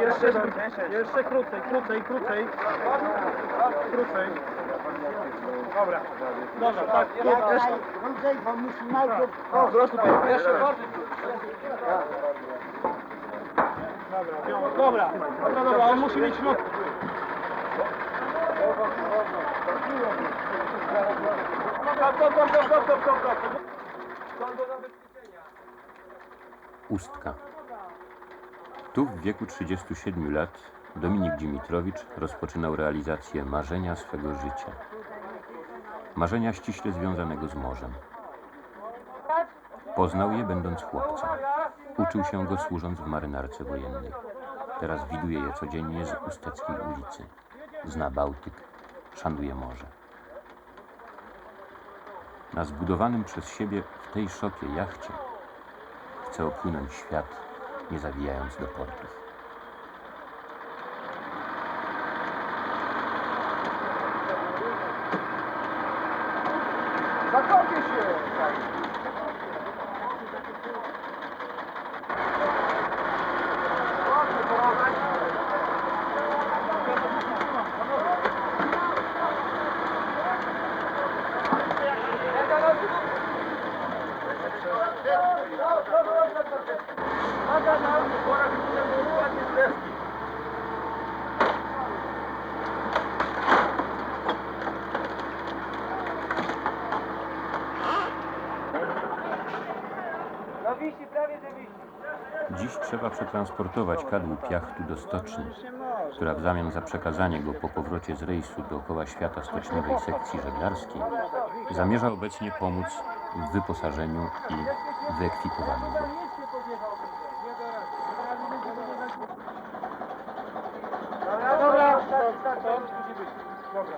Jeszcze, jeszcze krócej, krócej, krócej. Krócej. Dobra. Dobra, tak. Krócej, bo musi najpierw... O, proszę. Jeszcze bardziej. Dobra, dobra, dobra, dobra, on musi mieć stop. Ustka. Tu w wieku 37 lat Dominik Dimitrowicz rozpoczynał realizację marzenia swego życia. Marzenia ściśle związanego z morzem. Poznał je będąc chłopcem. Uczył się go służąc w marynarce wojennej. Teraz widuje je codziennie z usteckiej ulicy. Zna Bałtyk, szanuje morze. Na zbudowanym przez siebie w tej szopie jachcie chce opłynąć świat, nie zawijając do portów. Zakopie się! Wisi, prawie że wisi. Dziś trzeba przetransportować kadłub jachtu do stoczni, która w zamian za przekazanie go po powrocie z rejsu dookoła świata stoczniowej sekcji żeglarskiej zamierza obecnie pomóc w wyposażeniu i wyekwipowaniu go. Dobra, dobra, tak, tak, to musi być. Dobra.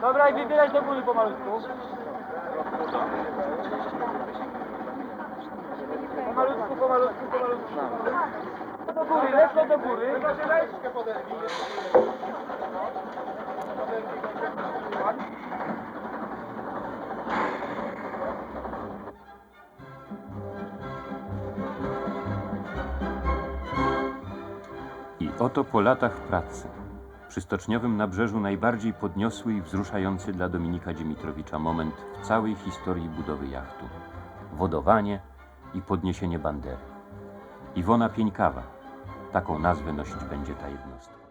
Dobra, i wybieraj do góry pomalutku. Pomalutku, pomalutku, pomalutku. Do góry, lecę do góry. I oto po latach pracy, przy stoczniowym nabrzeżu najbardziej podniosły i wzruszający dla Dominika Dimitrowicza moment w całej historii budowy jachtu. Wodowanie i podniesienie bandery. Iwona Pieńkawa. Taką nazwę nosić będzie ta jednostka.